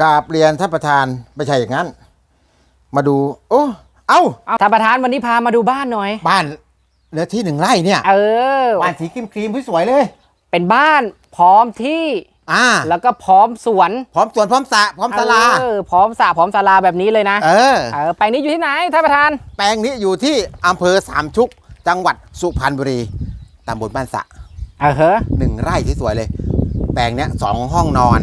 กราบเรียนท่านประธานไม่ใช่อย่างนั้น มาดู โอ้เอ้า เอาท่านประธานวันนี้พามาดูบ้านหน่อย บ้านเนื้อที่หนึ่งไร่เนี่ยเออ บ้านสีครีมครีมๆสวยๆเลย เป็นบ้านพร้อมที่อ่าแล้วก็พร้อมสวนพร้อมสวนพร้อมสระพร้อมศาลาเออพร้อมสระพร้อมศาลาแบบนี้เลยนะเออเออแปลงนี้อยู่ที่ไหนท่านประธาน แปลงนี้อยู่ที่อำเภอสามชุก จังหวัดสุพรรณบุรีตำบลบ้านสระเออเฮ้อหนึ่งไร่ที่สวยเลย แปลงเนี้ยสองห้องนอน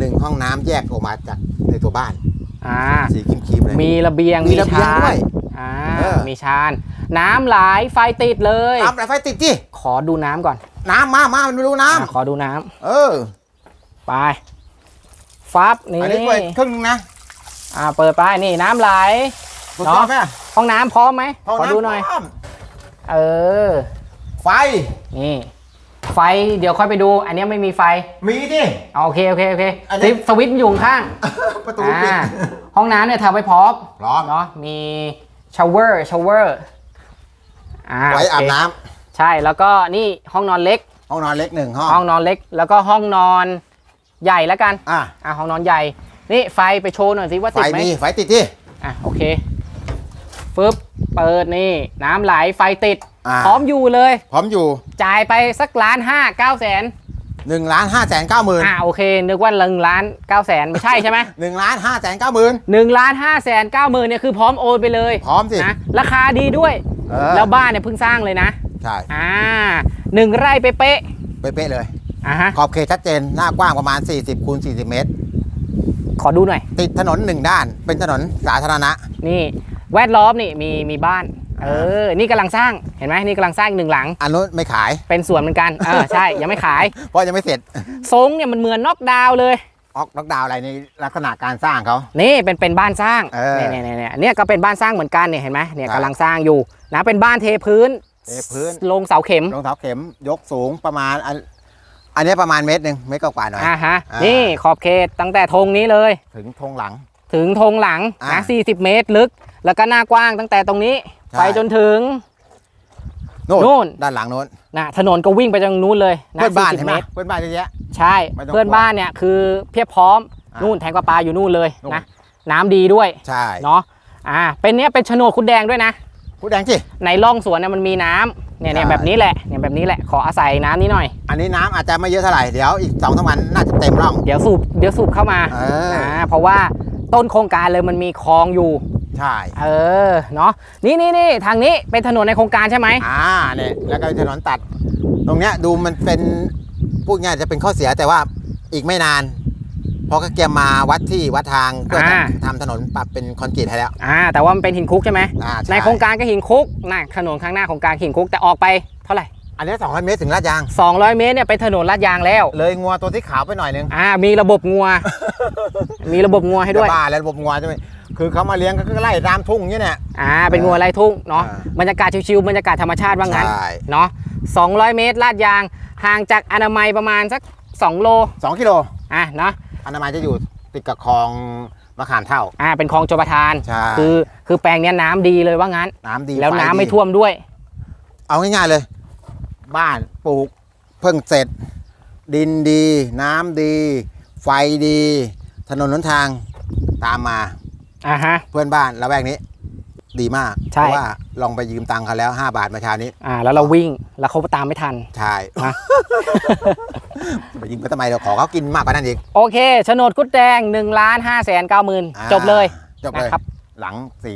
หนึ่งห้องน้ำแยกออกมาจากในตัวบ้าน อ่า สีครีมครีมๆเลย มีระเบียงมีระเบียงชานด้วยอ่าเออ มีชานน้ำไหลไฟติดเลยน้ำไหลไฟติดที่ขอดูน้ำก่อนน้ำมามามาดูน้อะขอดูน้ำำเออไปฟับนี่อันนี้เปิดครึ่งนึงนะอ่าเปิดไปนี่น้ำไหลถูกต้องไหมห้องน้ำพร้อมไหมห้องขอน้ำดูหน่อย พร้มเออ ไฟ นี่ ไฟเดี๋ยวค่อยไปดู อันเนี้ยไม่มีไฟมีดิเอาโอเคโอเคโอเคอันนี้สวิตช์สวิตช์มันอยู่ข้างประตูอ่าปิดห้องน้ำเนี่ยทำไว้พร้อมพร้อม เนาะมีชาวเวอร์ชาวเวอร์อ่าไว้อาบโเคน้ำใช่แล้วก็นี่ห้องนอนเล็ก ห้องนอนเล็กหนึ่งห้องห้องนอนเล็ก แล้วก็ห้องนอนใหญ่แล้วกันอะอ่าห้องนอนใหญ่ นี่ไฟไปโชว์หน่อยสิว่าไฟติดไหมมีไฟติดที่อะโอเคฟึบเปิดนี่ น้ำไหลไฟติดอ่า พร้อมอยู่เลย พร้อมอยู่ จ่ายไปสักล้านห้าเก้าแสนหนึ่งล้านห้าแสนเก้าหมื่นอ่าโอเคนึกว่าหนึ่งล้านเก้าแสนไม่ใช่ใช่ไหมหนึ่งล้านห้าแสนเก้าหมื่นหนึ่งล้านห้าแสนเก้าหมื่นเนี่ยคือพร้อมโอนไปเลยพร้อมสินะราคาดีด้วยเออแล้วบ้านเนี่ยเพิ่งสร้างเลยนะ ใช่อ่าหนึ่งไร่เป๊ะเป๊ะๆเลยๆอ่าฮะขอบเขตชัดเจนหน้ากว้างประมาณ 40คูณ40 เมตร ขอดูหน่อย ติดถนนหนึ่งด้านเป็นถนนสาธารณะ นี่ แวดล้อมนี่มีมีบ้าน เออ นี่กำลังสร้างเห็นไหมนี่กำลังสร้างอีกหนึ่งหลัง อันนู้นไม่ขายเป็นสวนเหมือนกันเออใช่ยังไม่ขายเพราะยังไม่เสร็จทรงเนี่ยมันเหมือนน็อกดาวน์เลย ออกล็อกดาวน์อะไรในลักษณะการสร้างเขา นี่เป็นเป็นบ้านสร้างเออเนี่ยเนี่ยเนี่ยเนี่ยก็เป็นบ้านสร้างเหมือนกันเนี่ยเห็นไหมเนี่ยครับ กำลังสร้างอยู่นะเป็นบ้านเทพื้นเทพื้นลงเสาเข็มรองเท้าเข็มยกสูงประมาณอันอันนี้ประมาณเมตรหนึ่งเมตรกว่าๆหน่อย อ่าฮะอ่านี่ นี่ขอบเขตตั้งแต่ธงนี้เลย ถึงธงหลัง ถึงธงหลังอ่านะ40 เมตรลึก แล้วก็หน้ากว้างตั้งแต่ตรงนี้ ใช่ ไปจนถึง โน่นนู่น ด้านหลังโน้นนะถนนก็วิ่งไปตรงนู้นเลยนะเพื่อนบ้าน40เห็นไหมเมตรเพื่อนบ้านเยอะแยะ ใช่ ไม่ต้องเพื่อนบ้านเนี่ยคือเพียบพร้อมอ่านู่นแทงกว่าปลาอยู่นู่นเลยนู่น นะน้ำดีด้วยใช่เนาะอ่าเป็นเนี้ยเป็นโฉนดคุณแดงด้วยนะ พูดแดงสิ ในร่องสวนเนี่ยมันมีน้ำเนี่ยเนี่ยใช่ แบบนี้แหละเนี่ยแบบนี้แหละขออาศัยน้ำนี้หน่อย อันนี้น้ำอาจจะไม่เยอะเท่าไหร่เดี๋ยวอีกสองสามวันน่าจะเต็มร่อง เดี๋ยวสูบเดี๋ยวสูบเข้ามาเอออ่ เพราะว่าต้นโครงการเลยมันมีคลองอยู่ ใช่เออเนาะนี่นี่นี่ทางนี้เป็นถนนในโครงการใช่ไหมอ่าเนี่ยแล้วก็ถนนตัด ตรงเนี้ยดูมันเป็นพูดง่ายจะเป็นข้อเสียแต่ว่าอีกไม่นานเพราะก็เกียมมาวัดที่วัดทางเพื่อจะทำถนนปรับเป็นคอนกรีตให้แล้วอ่าแต่ว่ามันเป็นหินคุกใช่ไหมอ่าช่ในโครงการก็หินคุกนะถนนข้างหน้าโครงการหินคุกแต่ออกไปเท่าไหร่ อันนี้ 200 เมตรถึงลาดยาง 200 เมตรเนี่ยเป็นถนนลาดยางแล้ว เลยงัวตัวที่ขาวไปหน่อยนึงอ่ามีระบบงัว มีระบบงัวให้ด้วยจะบ้าแล้วระบบงัวใช่ไหมคือเขามาเลี้ยงก็คือไล่ตามทุ่งอย่างเงี้ยเนี่ยอ่าเป็นงัวไร่ทุ่งเนาะอ่าบรรยากาศชิวๆบรรยากาศธรรมชาติว่างั้นใช่เนาะ200 เมตรลาดยาง ห่างจากอนามัยประมาณสัก 2 โลสองกิโลอะเนาะอนามัยจะอยู่ติดกับคลองมะขามเท่า อ่า เป็นคลองชลประทานใช่คือ คือแปลงเนี้ยน้ำดีเลยว่างั้น น้ำดี แล้วฟน้ำดีไม่ท่วมด้วย เอาง่ายๆเลย บ้านปลูกเพิ่งเสร็จ ดินดี น้ำดี ไฟดี ถนนหนทางตามมา อ่าฮะ เพื่อนบ้านละแวกนี้ ดีมากใช่ เพราะว่าลองไปยืมตังค์เขาแล้ว 5 บาทเมาเช้านี้อ่า แล้วเราวิ่งแล้วเขาตามไม่ทัน ใช่นะไปยืมก็ทำไมเราขอเขากินมากกว่านั้นอีกโอเคโฉนดกุดแดง1ล้าน5แสน9หมื่นอ่าจบเลย จบเลยนะครับ หลังสี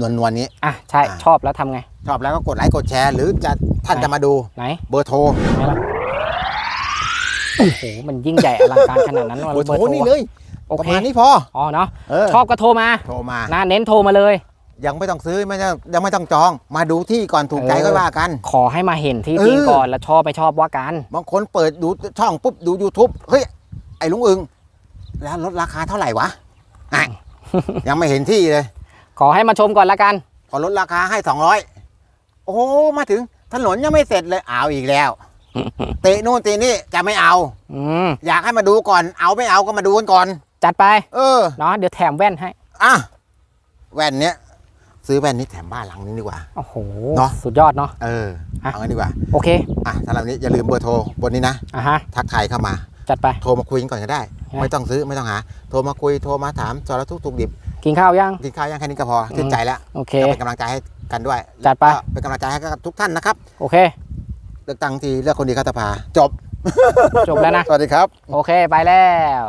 นวลนวลๆนี้ อะใช่อ่าชอบแล้วทำไง ชอบแล้วก็กดไลค์กดแชร์ หรือจะท่านจะมาดูไหนเบอร์โทรไหนล่ะโอ้โหมันยิ่งใหญ่อลังการขนาดนั้นว่าเบอร์โทรเบอร์โทรนี่เลยโอประเคมาณนี้พออ๋อเนาะเออชอบก็โทรมาโทรมา นะเน้นโทรมาเลย ยังไม่ต้องซื้อไม่ต้องยังไม่ต้องจอง มาดูที่ก่อนถูกใจเออ ก็ว่ากัน ขอให้มาเห็นที่เออจริงก่อนแล้วชอบไม่ชอบว่ากัน บางคนเปิดดูช่องปุ๊บดู YouTube เฮ้ย ไอ้ลุงอึงแล้วลดราคาเท่าไหร่วะอะ ยังไม่เห็นที่เลย ขอให้มาชมก่อนละกันพอลดราคาให้ 200 โอ้โหมาถึงถนนยังไม่เสร็จเลยเอาอีกแล้ว เตะนู่นเตะนี่จะไม่เอา อืมอยากให้มาดูก่อน เอาไม่เอาก็มาดูกันก่อน จัดไปเออ เนาะเดี๋ยวแถมแว่นให้อะแว่นเนี้ยซื้อแว่นนี้แถมบ้านหลังนี้ดีกว่า โอ้โหเนาะ สุดยอดเนาะ เอออะ เอางั้นดีกว่า โอเคอะสำหรับวันนี้อย่าลืมเบอร์โทรบนนี้นะ อะฮะ ทักทายเข้ามา จัดไป โทรมาคุยกันก่อนก็ได้ใช่ไม่ต้องซื้อไม่ต้องหา โทรมาคุยโทรมาถามสารทุกข์ถูกดิบ กินข้าวยังกินข้าวยังแค่นี้ก็พอชื่นใจแล้วโอเคก็เป็นกำลังใจให้กันด้วยจัดไปแล้วก็เป็นกำลังใจให้กับทุกท่านนะครับ โอเคเลือกตั้งที่เลือกคนดีเข้าสภาจบ จบแล้วนะ สวัสดีครับ โอเคไปแล้ว